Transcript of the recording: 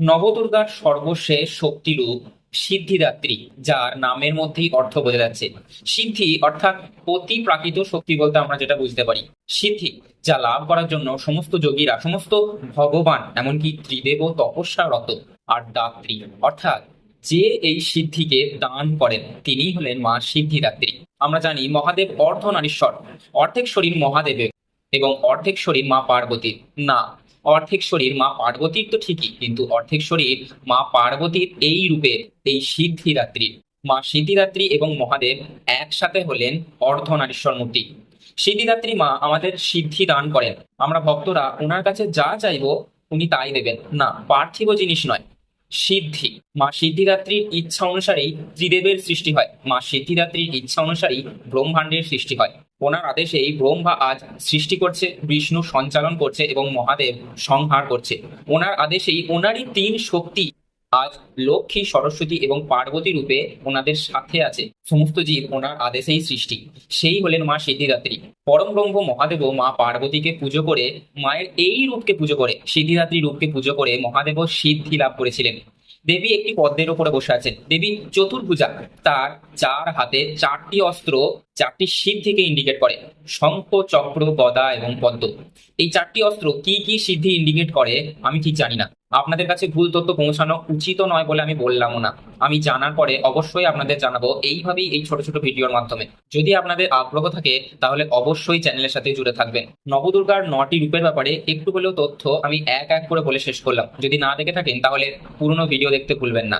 নবদুর্গার সর্বশেষ শক্তিরূপ সিদ্ধিদাত্রী, যার নামের মধ্যেই অর্থ বোঝা যাচ্ছে। সিদ্ধি অর্থাৎ অতি প্রাকৃত শক্তি বলতে আমরা যেটা বুঝতে পারি। সিদ্ধি, যা লাভ করার জন্য সমস্ত যোগীরা, সমস্ত ভগবান, এমনকি ত্রিদেব তপস্যারত আর দাত্রী, অর্থাৎ যে এই সিদ্ধিকে দান করেন তিনি হলেন মা সিদ্ধিদাত্রী। আমরা জানি মহাদেব অর্ধনারীশ্বর, অর্ধেক শরীর মহাদেবের। এবং অর্ধেক শরীর মা পার্বতীর। না, অর্ধেক শরীর মা পার্বতীর তো ঠিকই, কিন্তু অর্ধেক শরীর মা পার্বতীর এই রূপে, এই সিদ্ধিদাত্রীর মা সিদ্ধিদাত্রী এবং মহাদেব একসাথে হলেন অর্ধনারীশ্বর মূর্তি। সিদ্ধিদাত্রী মা আমাদের সিদ্ধি দান করেন। আমরা ভক্তরা, ওনার কাছে যা চাইব, উনি তাই দেবেন। না, পার্থিব জিনিস নয়। সিদ্ধি। মা সিদ্ধিদাত্রীর ইচ্ছা অনুসারেই ত্রিদেবের সৃষ্টি হয়। মা সিদ্ধিদাত্রীর ইচ্ছা অনুসারেই ব্রহ্মাণ্ডের সৃষ্টি হয়। ওনার আদেশে এই ব্রহ্মা আজ সৃষ্টি করছে, বিষ্ণু সঞ্চালন করছে এবং মহাদেব সংহার করছে। ওনার আদেশেই ওনারই তিন শক্তি আজ লক্ষ্মী, সরস্বতী এবং পার্বতী রূপে ওনাদের সাথে আছে সমস্ত জীব ওনার আদেশেই সৃষ্টি। সেই হলেন মা সিদ্ধিদাত্রী। পরম ব্রহ্ম মহাদেব মা পার্বতীকে পুজো করে মায়ের এই রূপকে পুজো করে, সিদ্ধিদাত্রী রূপকে পুজো করে মহাদেব সিদ্ধি লাভ করেছিলেন। দেবী একটি পদ্মের উপরে বসে আছেন। দেবী চতুর্ভুজা, তার চার হাতে চারটি অস্ত্র, চারটি সিদ্ধিকে ইন্ডিকেট করে, শঙ্খ, চক্র, গদা এবং পদ্ম। এই চারটি অস্ত্র কি কি সিদ্ধি ইন্ডিকেট করে আমি ঠিক জানি না। আপনাদের কাছে ভুল তথ্য পৌঁছানো উচিত নয় বলে আমি বললাম না। আমি জানার পরে অবশ্যই আপনাদের জানাব এইভাবেই এই ছোট ছোট ভিডিওর মাধ্যমে। যদি আপনাদের আগ্রহ থাকে, তাহলে অবশ্যই চ্যানেলের সাথে জুড়ে থাকবেন। নবদুর্গার নটি রূপের ব্যাপারে একটু হলেও তথ্য আমি এক এক করে বলে শেষ করলাম। যদি না দেখে থাকেন, তাহলে পুরনো ভিডিও দেখতে ভুলবেন না।